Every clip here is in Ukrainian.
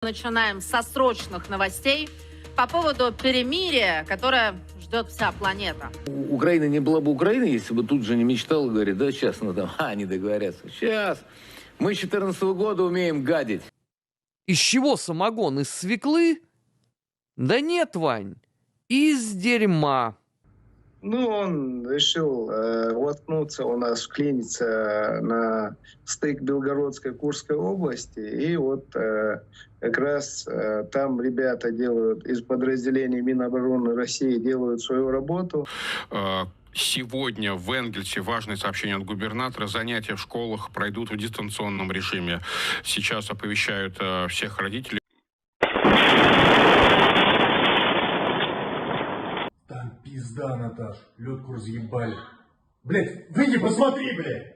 Начинаем со срочных новостей по поводу перемирия, которое ждет вся планета. Украина не была бы Украиной, если бы тут же не мечтала, говорит, да, сейчас ну, там, а, они договорятся. Сейчас. Мы с 14 года умеем гадить. Из чего самогон? Из свеклы? Да нет, Вань, из дерьма. Ну, он решил э, воткнуться у нас, вклиниться на стык Белгородской Курской области. И вот э, как раз э, там ребята делают из подразделений Минобороны России делают свою работу. Э, Сегодня в Энгельсе важное сообщение от губернатора. Занятия в школах пройдут в дистанционном режиме. Сейчас оповещают э, всех родителей. Да, Наташ, ледку разъебали. Блять, выйди, посмотри, блядь!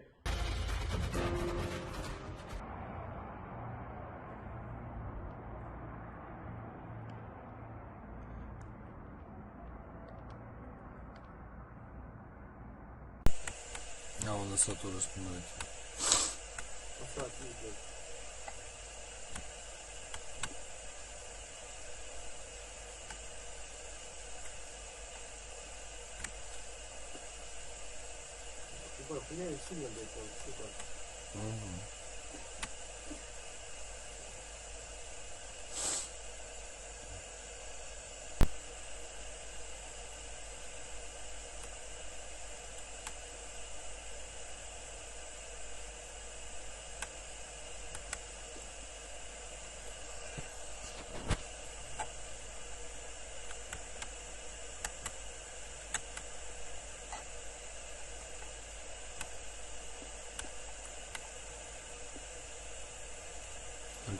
А он нас тоже снимает. Посмотри, блядь. 今天有去年的这个嗯。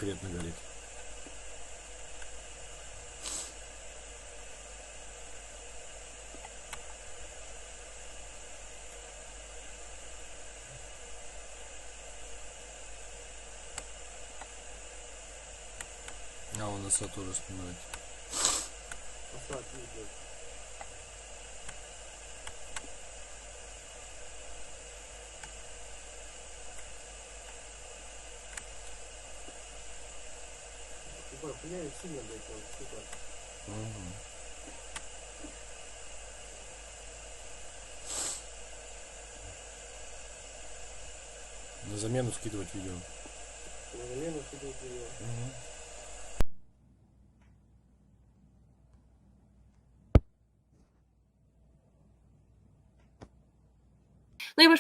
конкретно горит. А он высоту распинает. Посадки, блядь. На замену скидывать видео. На замену скидывать видео. Угу.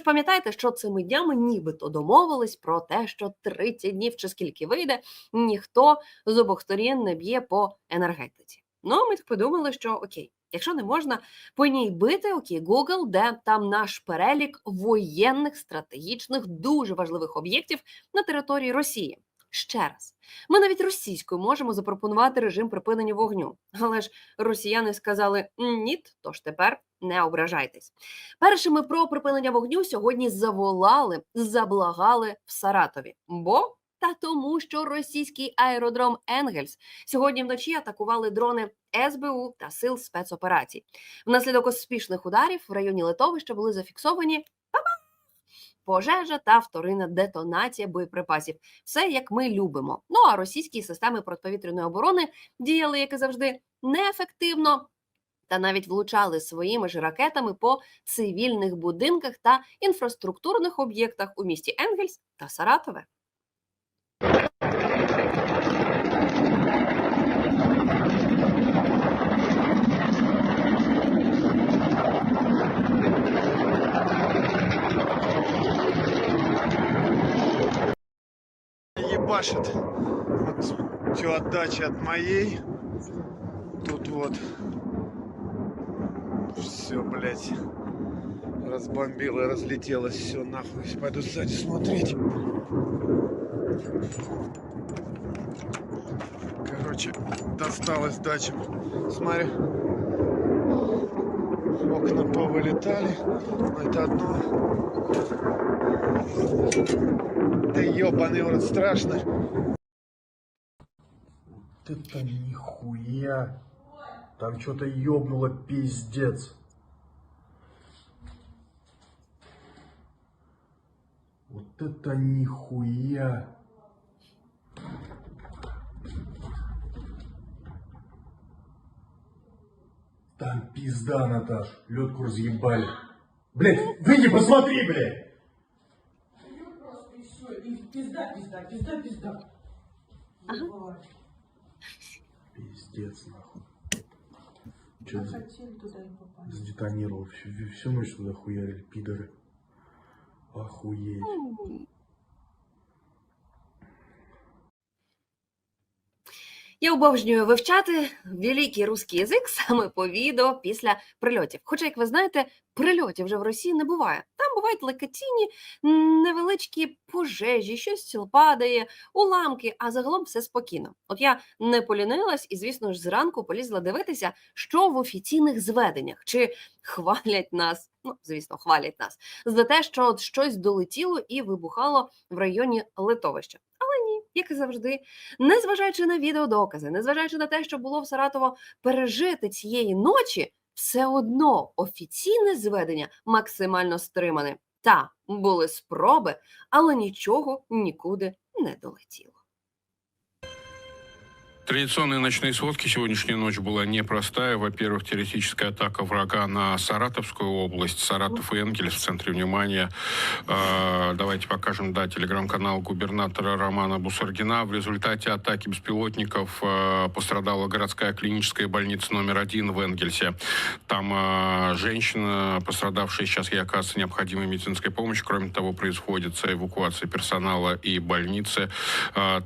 Ж пам'ятаєте, що цими днями нібито домовились про те, що 30 днів чи скільки вийде, ніхто з обох сторін не б'є по енергетиці. Ну, ми так подумали, що окей, якщо не можна по ній бити, окей, Google, де там наш перелік воєнних стратегічних дуже важливих об'єктів на території Росії. Ще раз, ми навіть російською можемо запропонувати режим припинення вогню, але ж росіяни сказали ні, тож тепер не ображайтесь. Першими про припинення вогню сьогодні заволали, заблагали в Саратові. Бо та тому, що російський аеродром Енгельс сьогодні вночі атакували дрони СБУ та сил спецоперацій. Внаслідок успішних ударів в районі литовища були зафіксовані! Пожежа та вторинна детонація боєприпасів. Все як ми любимо. Ну а російські системи протиповітряної оборони діяли, як і завжди, неефективно та навіть влучали своїми ж ракетами по цивільних будинках та інфраструктурних об'єктах у місті Енгельс та Саратове. Ебашит. Вот все отдача от моей. Тут вот все, блядь, разбомбило, разлетелось все нахуй. Пойду сзади смотреть. Короче, досталось дача. Смотри. Окна повылетали. Но это одно. Да ебаный в рот, страшно. Вот это нихуя. Там что-то ёбнуло пиздец. Вот это нихуя. Там пизда, Наташ. Ледку разъебали. Блять, выйди, посмотри, блядь! Пиздец, нахуй. Че Сдетонировал. Всю, всю ночь туда хуярили, пидоры. Охуеть. Я обожнюю вивчати великий русський язик саме по відео після прильотів. Хоча, як ви знаєте, прильотів вже в Росії не буває. Там бувають лекатіні, невеличкі пожежі, щось стіл падає, уламки, а загалом все спокійно. От я не полінилась і, звісно ж, зранку полізла дивитися, що в офіційних зведеннях, чи хвалять нас, ну, звісно, хвалять нас, за те, що от щось долетіло і вибухало в районі литовища. Як і завжди, незважаючи на відеодокази, незважаючи на те, що було в Саратово пережити цієї ночі, все одно офіційне зведення максимально стримане. Та були спроби, але нічого нікуди не долетіло. Традиционные ночные сводки сегодняшняя ночь была непростая. Во-первых, террористическая атака врага на Саратовскую область. Саратов и Энгельс в центре внимания. Э, Давайте покажем, да, телеграм-канал губернатора Романа Бусаргина. В результате атаки беспилотников э, пострадала городская клиническая больница номер один в Энгельсе. Там э, женщина, пострадавшая сейчас ей оказывается необходимая медицинская помощь. Кроме того, производится эвакуация персонала и больницы.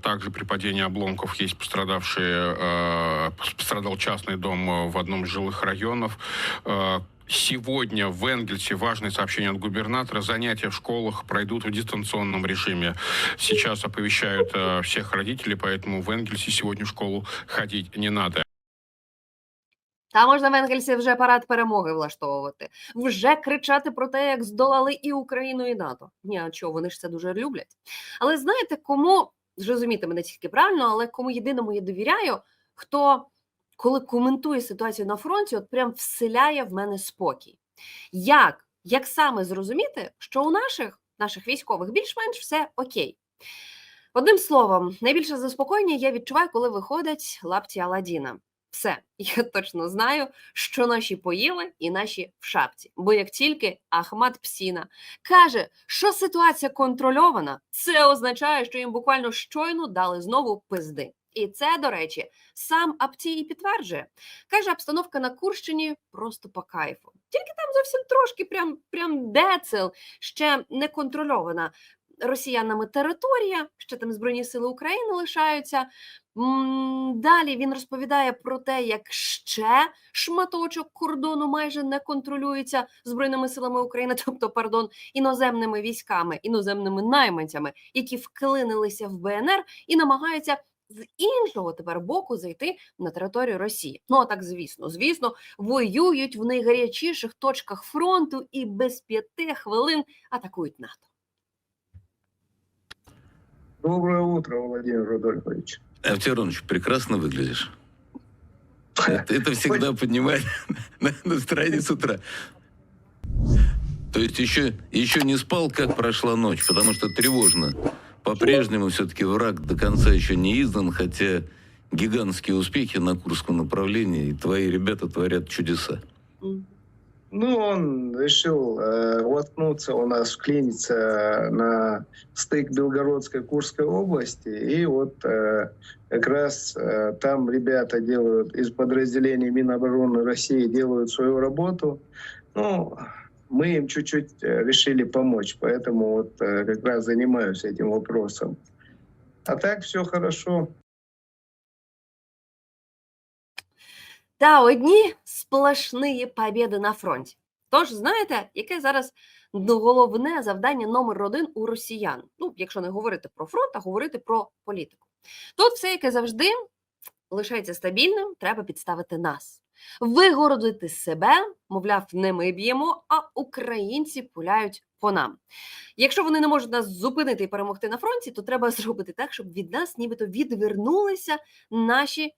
Также при падении обломков есть пострадавшие, э, пострадал частный дом э, в одном из жилых районов. Э, Сегодня в Энгельсе важное сообщение от губернатора. Занятия в школах пройдут в дистанционном режиме. Сейчас оповещают э, всех родителей, поэтому в Энгельсе сегодня в школу ходить не надо. Та можна в Енгельсі вже парад перемоги влаштовувати, вже кричати про те, як здолали і Україну, і НАТО. Ні, а чого, вони ж це дуже люблять. Але знаєте, кому зрозуміти мене тільки правильно, але кому єдиному я довіряю, хто коли коментує ситуацію на фронті, от прям вселяє в мене спокій. Як? Як саме зрозуміти, що у наших наших військових більш-менш все окей? Одним словом, найбільше заспокоєння я відчуваю, коли виходять лапті Аладдіна. Все, я точно знаю, що наші поїли і наші в шапці. Бо як тільки Ахмат Псіна каже, що ситуація контрольована, це означає, що їм буквально щойно дали знову пизди. І це, до речі, сам Апті підтверджує. Каже, обстановка на Курщині просто по кайфу. Тільки там зовсім трошки, прям, прям децел, ще не контрольована росіянами територія, ще там Збройні Сили України лишаються. Далі він розповідає про те, як ще шматочок кордону майже не контролюється Збройними силами України, тобто, пардон, іноземними військами, іноземними найманцями, які вклинилися в БНР і намагаються з іншого тепер боку зайти на територію Росії. Ну а так, звісно, звісно, воюють в найгарячіших точках фронту і без п'яти хвилин атакують НАТО. Доброе утро, Владимир Рудольфович. Автеронович, прекрасно выглядишь. Это, это всегда поднимает на- настроение с утра. То есть еще, еще не спал, как прошла ночь, потому что тревожно. По-прежнему все-таки враг до конца еще не издан, хотя гигантские успехи на Курском направлении, и твои ребята творят чудеса. Ну, он решил э, воткнуться у нас, вклиниться на стык Белгородской Курской области. И вот э, как раз э, там ребята делают из подразделений Минобороны России делают свою работу. Ну, мы им чуть-чуть э, решили помочь, поэтому вот э, как раз занимаюсь этим вопросом. А так все хорошо. Та одні сплошні побіди на фронті. Тож знаєте, яке зараз головне завдання номер один у росіян? Ну, якщо не говорити про фронт, а говорити про політику. Тут все, яке завжди лишається стабільним, треба підставити нас. Вигородити себе, мовляв, не ми б'ємо, а українці пуляють по нам. Якщо вони не можуть нас зупинити і перемогти на фронті, то треба зробити так, щоб від нас нібито відвернулися наші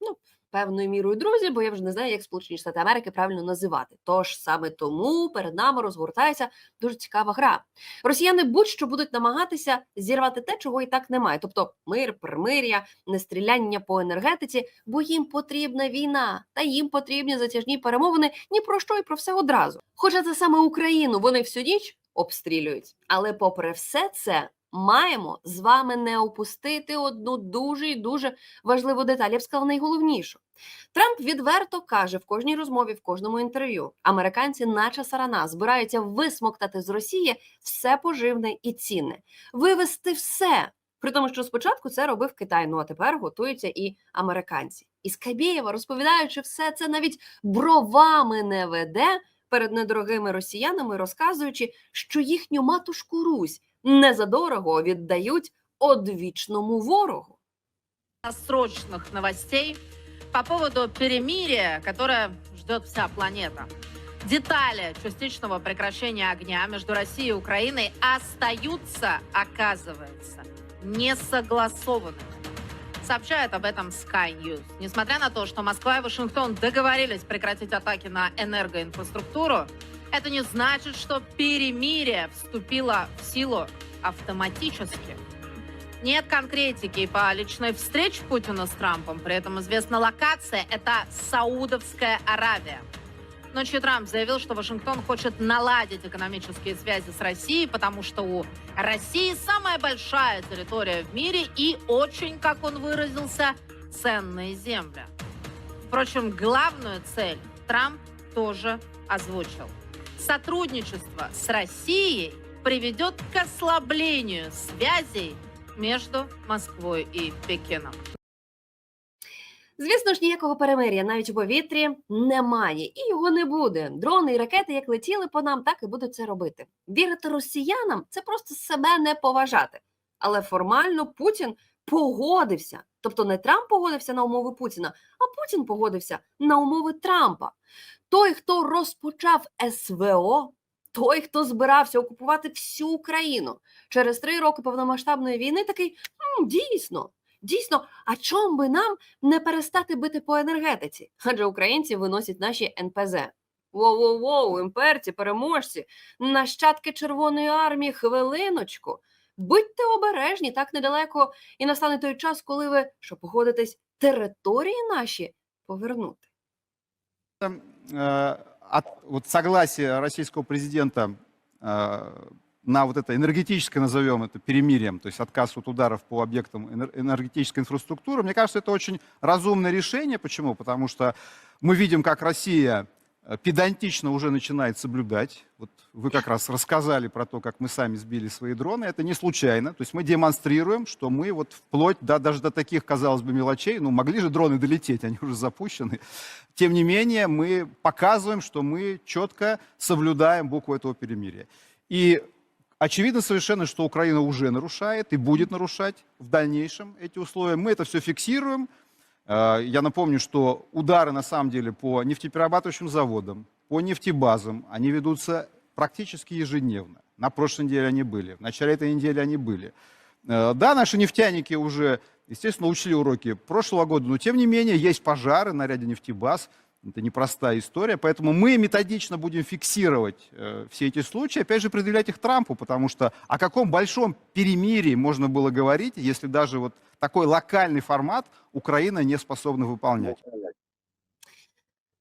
ну, певною мірою друзі, бо я вже не знаю, як Сполучені Штати Америки правильно називати. Тож саме тому перед нами розгортається дуже цікава гра. Росіяни будь-що будуть намагатися зірвати те, чого і так немає. Тобто мир, примир'я, нестріляння по енергетиці, бо їм потрібна війна, та їм потрібні затяжні перемовини ні про що і про все одразу. Хоча це саме Україну вони всю ніч обстрілюють. Але попри все це. Маємо з вами не опустити одну дуже і дуже важливу деталь. Я б сказала найголовнішу. Трамп відверто каже в кожній розмові, в кожному інтерв'ю: американці, наче сарана, збираються висмоктати з Росії все поживне і цінне, вивести все. При тому, що спочатку це робив Китай, ну а тепер готуються і американці. І Скабєєва, розповідаючи все це, навіть бровами не веде перед недорогими росіянами, розказуючи, що їхню матушку Русь незадорого віддають одвічному ворогу. срочных новостей по поводу перемирия, которое ждет вся планета. Детали частичного прекращения огня между Россией и Украиной остаются, оказывается, не согласованными. Сообщает об этом Sky News. Несмотря на то, что Москва и Вашингтон договорились прекратить атаки на энергоинфраструктуру, это не значит, что перемирие вступило в силу автоматически. Нет конкретики по личной встрече Путина с Трампом. При этом известна локация – это Саудовская Аравия. Ночью Трамп заявил, что Вашингтон хочет наладить экономические связи с Россией, потому что у России самая большая территория в мире и очень, как он выразился, ценные земли. Впрочем, главную цель Трамп тоже озвучил. Сотрудничество с Россией приведет к ослаблению связей между Москвой и Пекином. Звісно ж, ніякого перемир'я навіть у повітрі немає, і його не буде. Дрони і ракети, як летіли по нам, так і будуть це робити. Вірити росіянам це просто себе не поважати. Але формально Путін погодився. Тобто не Трамп погодився на умови Путіна, а Путін погодився на умови Трампа. Той, хто розпочав СВО, той, хто збирався окупувати всю Україну через три роки повномасштабної війни, такий «М, дійсно, дійсно, а чом би нам не перестати бити по енергетиці? Адже українці виносять наші НПЗ. Воу-воу-воу, імперці, переможці, нащадки Червоної армії, хвилиночку. Будьте обережні так недалеко, і настане той час, коли ви, що погодитесь, території наші повернути. э, от, вот согласие российского президента э, на вот это энергетическое, назовем это, перемирием, то есть отказ от ударов по объектам энер- энергетической инфраструктуры, мне кажется, это очень разумное решение. Почему? Потому что мы видим, как Россия э, педантично уже начинает соблюдать. Вот вы как раз рассказали про то, как мы сами сбили свои дроны. Это не случайно. То есть мы демонстрируем, что мы вот вплоть до, даже до таких, казалось бы, мелочей, ну могли же дроны долететь, они уже запущены. Тем не менее, мы показываем, что мы четко соблюдаем букву этого перемирия. И очевидно совершенно, что Украина уже нарушает и будет нарушать в дальнейшем эти условия. Мы это все фиксируем. Э, Я напомню, что удары на самом деле по нефтеперерабатывающим заводам, по нефтебазам, они ведутся практически ежедневно. На прошлой неделе они были, в начале этой недели они были. Э, Да, наши нефтяники уже, естественно, учли уроки прошлого года, но тем не менее есть пожары на ряде нефтебаз. Это непростая история, поэтому мы методично будем фиксировать э, все эти случаи, опять же, предъявлять их Трампу, потому что о каком большом перемирии можно было говорить, если даже вот такой локальный формат Украина не способна выполнять.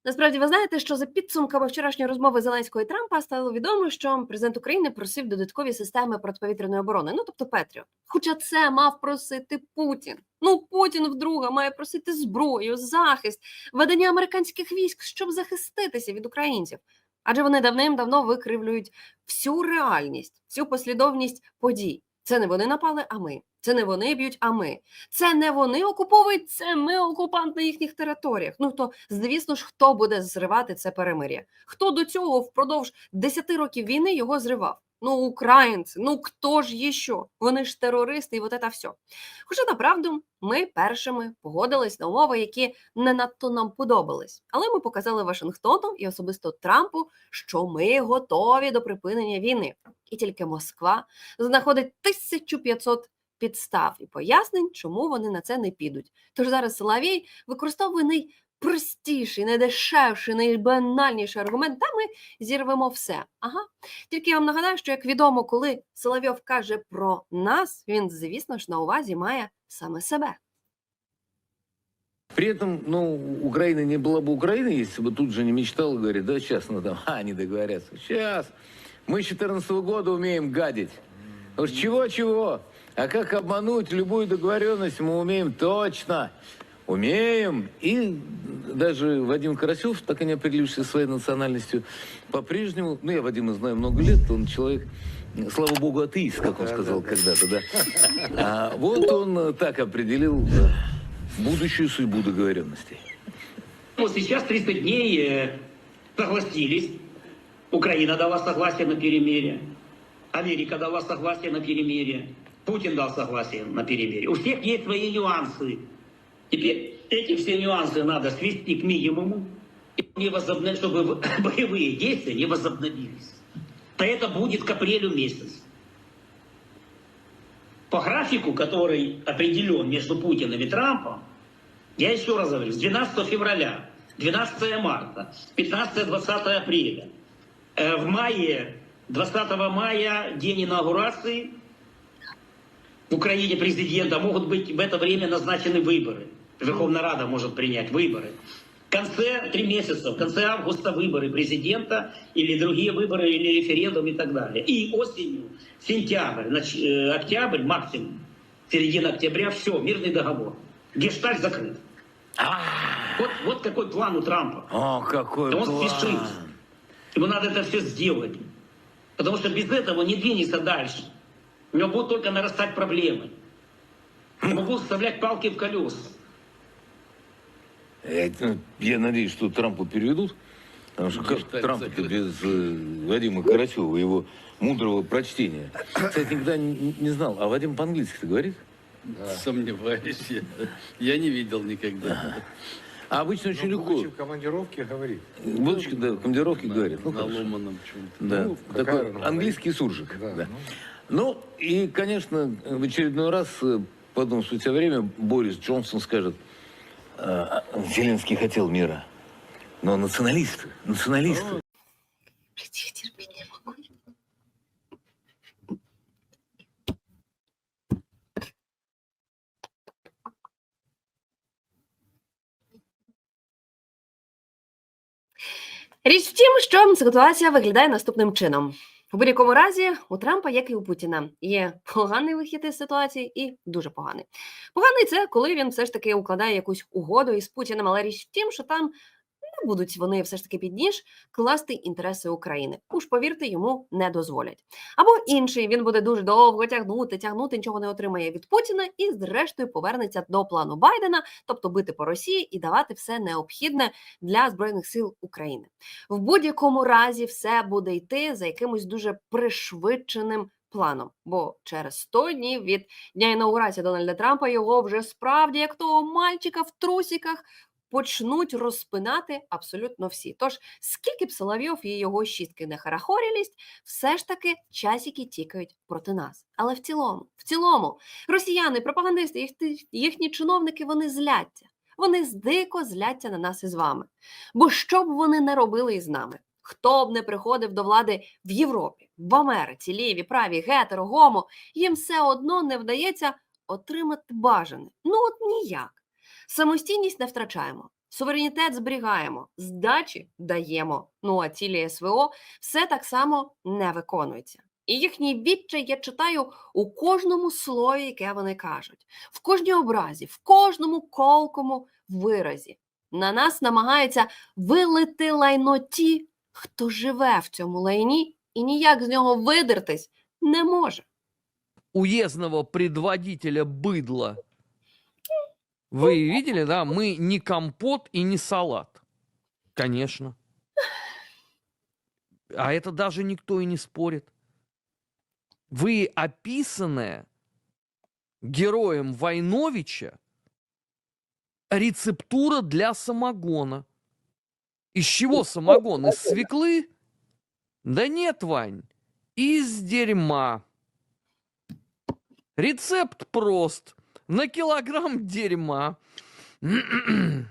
Насправді, ви знаєте, що за підсумками вчорашньої розмови Зеленського і Трампа стало відомо, що президент України просив додаткові системи протиповітряної оборони, ну тобто Петріот. Хоча це мав просити Путін. Ну Путін вдруге має просити зброю, захист, ведення американських військ, щоб захиститися від українців. Адже вони давним-давно викривлюють всю реальність, всю послідовність подій. Це не вони напали, а ми. Це не вони б'ють, а ми. Це не вони окуповують, це ми окупант на їхніх територіях. Ну то звісно ж, хто буде зривати це перемир'я? Хто до цього впродовж 10 років війни його зривав? Ну, українці, ну хто ж є що? Вони ж терористи, і от це все. Хоча направду ми першими погодились на умови, які не надто нам подобались. Але ми показали Вашингтону і особисто Трампу, що ми готові до припинення війни. І тільки Москва знаходить 1500 підстав і пояснень, чому вони на це не підуть. Тож зараз Соловій використовує найпростіший, найдешевший, найбанальніший аргумент, та ми зірвемо все. Ага. Тільки я вам нагадаю, що як відомо, коли Соловйов каже про нас, він, звісно ж, на увазі має саме себе. При этом, ну, Украина не была бы Украиной, если бы тут же не мечтала, говорит, да, сейчас, ну, там, а, не договорятся. Сейчас. Мы с 14 года умеем гадить. Уж чего-чего. А как обмануть любую договоренность мы умеем точно. Умеем. И даже Вадим Карасев, так и не определившийся своей национальностью, по-прежнему, ну, я Вадима знаю много лет, он человек, слава богу, атеист, как он сказал когда-то, да. А вот он э, так определил э, будущую судьбу договоренностей. Вот сейчас 300 дней э, согласились. Украина дала согласие на перемирие. Америка дала согласие на перемирие. Путин дал согласие на перемирие. У всех есть свои нюансы. Теперь эти все нюансы надо свести к минимуму, не возобновить, чтобы боевые действия не возобновились. То это будет к апрелю месяц. По графику, который определен между Путиным и Трампом, я еще раз говорю, с 12 февраля, 12 марта, 15-20 апреля, э, в мае, 20 мая, день инаугурации, в Украине президента могут быть в это время назначены выборы. Верховная Рада может принять выборы. В конце три месяца, в конце августа выборы президента или другие выборы, или референдум и так далее. И осенью, сентябрь, э, октябрь максимум, середина октября, все, мирный договор. Гештальт закрыт. Вот, вот какой план у Трампа. О, какой Он план. спешит. Ему надо это все сделать. Потому что без этого не двинется дальше. У него будут только нарастать проблемы. Ему будут вставлять палки в колеса. Я, ну, я надеюсь, что Трампа переведут. Потому что как Трамп без э, Вадима Карасева, его мудрого прочтения. Кстати, никогда не, не знал. А Вадим по-английски говорит? Сомневаюсь. Я, я не видел никогда. А обычно очень легко. в командировке говорит. Будучи, да, в командировке говорит. Ну, на ломаном чем-то. Да, Ну, такой английский суржик. Да, да. ну. Ну, и, конечно, в очередной раз, э, потом спустя время, Борис Джонсон скажет, «Э, Зеленский хотел мира, но националисты, националисты. Річ в тім, що ситуація виглядає наступним чином. У будь-якому разі, у Трампа, як і у Путіна, є поганий вихід із ситуації і дуже поганий. Поганий це коли він все ж таки укладає якусь угоду із Путіним, але річ в тім, що там будуть вони все ж таки під ніж класти інтереси України. Уж повірте, йому не дозволять. Або інший він буде дуже довго тягнути, тягнути, нічого не отримає від Путіна і, зрештою, повернеться до плану Байдена, тобто бити по Росії і давати все необхідне для збройних сил України. В будь-якому разі все буде йти за якимось дуже пришвидшеним планом. Бо через 100 днів від дня інаугурації Дональда Трампа його вже справді як того мальчика в трусіках. Почнуть розпинати абсолютно всі. Тож, скільки б Соловйов і його шістки не харахорілість, все ж таки часики тікають проти нас. Але в цілому, в цілому, росіяни, пропагандисти, їх, їхні чиновники, вони зляться. Вони дико зляться на нас із вами. Бо що б вони не робили із нами? Хто б не приходив до влади в Європі, в Америці, ліві, праві, гетеро, гомо, їм все одно не вдається отримати бажане. Ну от ніяк. Самостійність не втрачаємо, суверенітет зберігаємо, здачі даємо. Ну а цілі СВО все так само не виконується. І їхній відчай я читаю у кожному слові, яке вони кажуть, в кожній образі, в кожному колкому виразі. На нас намагаються вилити лайно ті, хто живе в цьому лайні і ніяк з нього видертись не може. Уездного предводителя быдла. Вы видели, да? Мы не компот и не салат. Конечно. А это даже никто и не спорит. Вы описанная героем Войновича рецептура для самогона. Из чего самогон? Из свеклы? Да нет, Вань, из дерьма. Рецепт прост. На килограмм дерьма.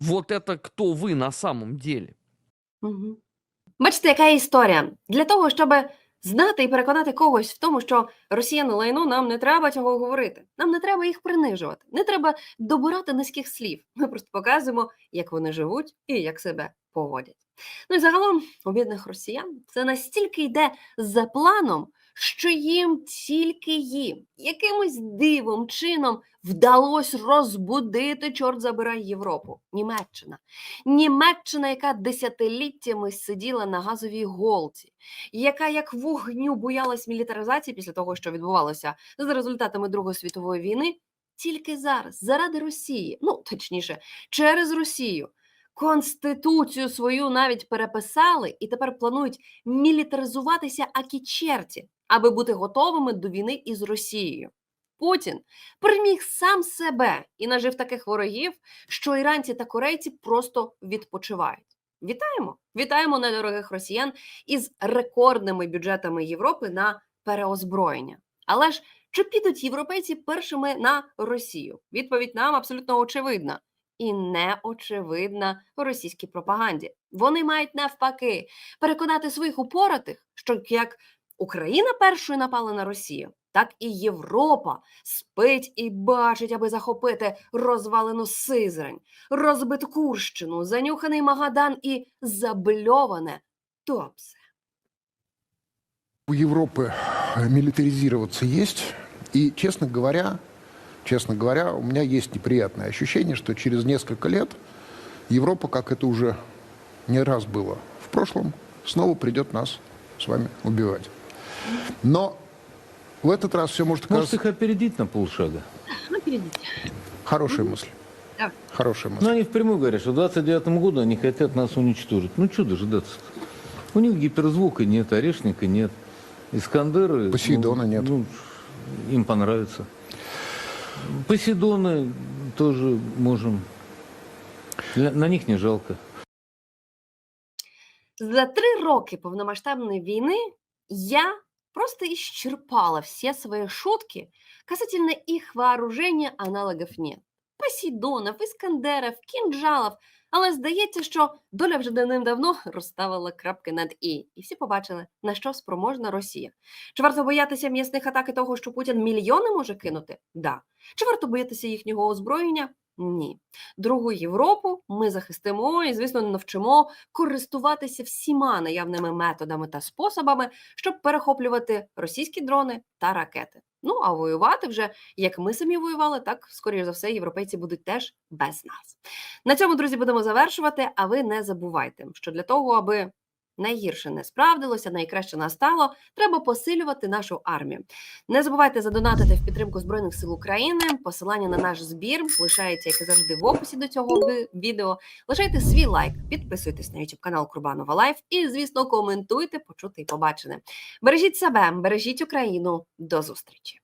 Вот это кто вы на самом деле. Мгм. Бачите, яка історія? Для того, щоб знати і переконати когось в тому, що росіяни лайно, нам не треба цього говорити. Нам не треба їх принижувати, не треба добирати низьких слів. Ми просто показуємо, як вони живуть і як себе поводять. Ну і загалом у бідних росіян це настільки йде за планом, що їм тільки їм якимось дивом чином вдалося розбудити, чорт забирай Європу, Німеччина. Німеччина, яка десятиліттями сиділа на газовій голці, яка як вогню боялась мілітаризації після того, що відбувалося за результатами Другої світової війни, тільки зараз, заради Росії, ну точніше, через Росію. Конституцію свою навіть переписали і тепер планують мілітаризуватися акі черті, аби бути готовими до війни із Росією. Путін переміг сам себе і нажив таких ворогів, що іранці та корейці просто відпочивають. Вітаємо! Вітаємо недорогих росіян із рекордними бюджетами Європи на переозброєння. Але ж чи підуть європейці першими на Росію? Відповідь нам абсолютно очевидна і неочевидна в російській пропаганді. Вони мають навпаки переконати своїх упоратих, що як Україна першою напала на Росію, так і Європа спить і бачить, аби захопити розвалену Сизрань, розбиту Курщину, занюханий Магадан і забльоване Топсе. У Европы милитаризироваться есть. И, честно говоря, честно говоря, у меня есть неприятное ощущение, что через несколько лет Европа, как это уже не раз было в прошлом, снова придет нас с вами убивать. Но в этот раз все может Может оказаться... их опередить на полшага? Ну, перейдите. Хорошая мысль. Да. Хорошая мысль. Но они впрямую говорят, что в 29 году они хотят нас уничтожить. Ну, что дожидаться -то? У них гиперзвука нет, орешника нет. Искандеры... Посейдона ну, нет. ну, им понравится. Посейдоны тоже можем. Для- На них не жалко. За три роки повномасштабної війни я просто исчерпала все свои шутки касательно их вооружения аналогов нет. Посейдонов, Іскандерів, кінжалів. Але здається, що доля вже давним-давно розставила крапки над і, і всі побачили, на що спроможна Росія. Чи варто боятися м'ясних атак і того, що Путін мільйони може кинути? Да. Чи варто боятися їхнього озброєння? Ні. Другу Європу ми захистимо і, звісно, навчимо користуватися всіма наявними методами та способами, щоб перехоплювати російські дрони та ракети. Ну а воювати вже як ми самі воювали, так скоріш за все, європейці будуть теж без нас. На цьому, друзі, будемо завершувати. А ви не забувайте, що для того, аби найгірше не справдилося, найкраще настало, треба посилювати нашу армію. Не забувайте задонатити в підтримку Збройних сил України. Посилання на наш збір лишається, як і завжди, в описі до цього відео. Лишайте свій лайк, підписуйтесь на YouTube канал Курбанова Лайф і, звісно, коментуйте, почути і побачене. Бережіть себе, бережіть Україну. До зустрічі!